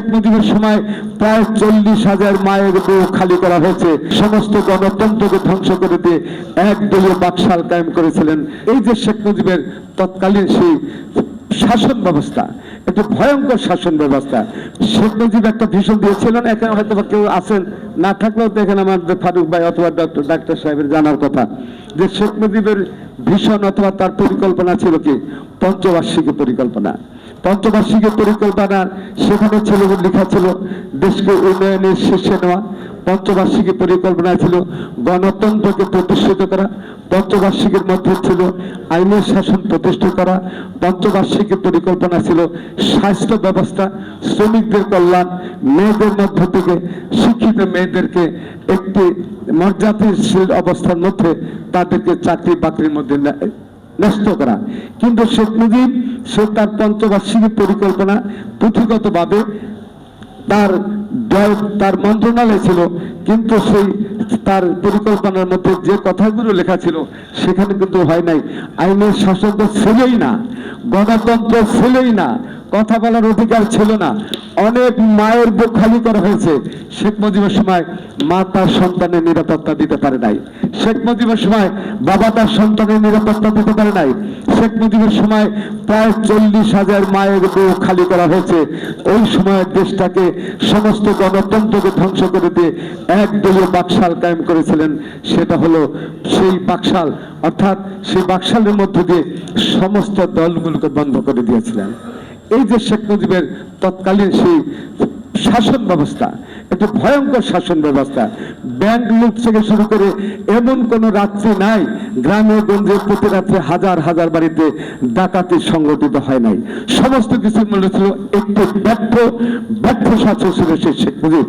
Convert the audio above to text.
শেখ মুজিবের সময় প্রায় চল্লিশ হাজার মায়ের বউ খালি করা হয়েছে। সমস্ত গণতন্ত্রকে ধ্বংস করে দিয়ে একদলীয় বাকশাল কায়েম করেছিলেন। এই যে শেখ মুজিবের তৎকালীন সেই শাসন ব্যবস্থা একটু ভয়ঙ্কর শাসন ব্যবস্থা। শেখ মুজিব একটা ভীষণ দিয়েছিলেন, এখানে হয়তো কেউ আছেন, না থাকলেও তো এখানে আমাদের ফারুক ভাই অথবা ডক্টর, ডাক্তার সাহেবের জানার কথা। যে শেখ মুজিবের ভীষণ অথবা তার পরিকল্পনা ছিল কি? পঞ্চবার্ষিকী পরিকল্পনা। পঞ্চবার্ষিকী পরিকল্পনার সেখানে ছিল লেখা ছিল, দেশকে উন্নয়নের শীর্ষে নেওয়া। পঞ্চবার্ষিকী পরিকল্পনা ছিল গণতন্ত্রকে প্রতিষ্ঠিত করা, পঞ্চবার্ষিকীর মধ্যে ছিল আইনের শাসন প্রতিষ্ঠা করা, পঞ্চবার্ষিকী পরিকল্পনা ছিল স্বাস্থ্য ব্যবস্থা, শ্রমিকদের কল্যাণ, মেয়েদের মধ্য থেকে শিক্ষিত মেয়েদেরকে একটি মর্যাদাশীল অবস্থার মধ্যে তাদেরকে চাকরি বাকরির মধ্যে ন্যস্ত করা। কিন্তু শেখ মুজিব সে তার পঞ্চবার্ষিকী পরিকল্পনা পুঁথিগতভাবে তার তার মন্ত্রণালয় ছিল, কিন্তু সেই, তার পরিকল্পনার মধ্যে যে কথাগুলো লেখা ছিল, সেখানে কিন্তু হয় নাই। আইনের শাসন তো ছিলই না, গণতন্ত্র ছিলই না, কথা বলার অধিকার ছিল না। অনেক মায়ের বুক খালি করা হয়েছে। শেখ মুজিবের সময় মা তার সন্তানের নিরাপত্তা দিতে পারে নাই। শেখ মুজিবের সময় বাবা তার সন্তানের নিরাপত্তা দিতে পারে নাই। শেখ মুজিবের সময় প্রায় চল্লিশ হাজার মায়ের বুক খালি করা হয়েছে। ওই সময় দেশটাকে সমস্ত গণতন্ত্রকে ধ্বংস করে দিয়ে একদলীয় বাকশাল কায়েম করেছিলেন। সেটা হলো সেই বাকশাল অর্থাৎ সেই বাকশালের মধ্য দিয়ে সমস্ত দলগুলোকে বন্ধ করে দিয়েছিলেন। এই যে শেখ মুজিবের তৎকালীন সেই শাসন ব্যবস্থা, একটি ভয়ঙ্কর শাসন ব্যবস্থা, ব্যাংক লুট থেকে শুরু করে এমন কোনো রাত্রি নাই, গ্রামে গঞ্জে প্রতি রাত্রে হাজার হাজার বাড়িতে ডাকাতি সংগঠিত হয় নাই। সমস্ত কিছু মনে ছিল একটি ব্যর্থ ব্যর্থ শাসন ছিল সেই শেখ মুজিব।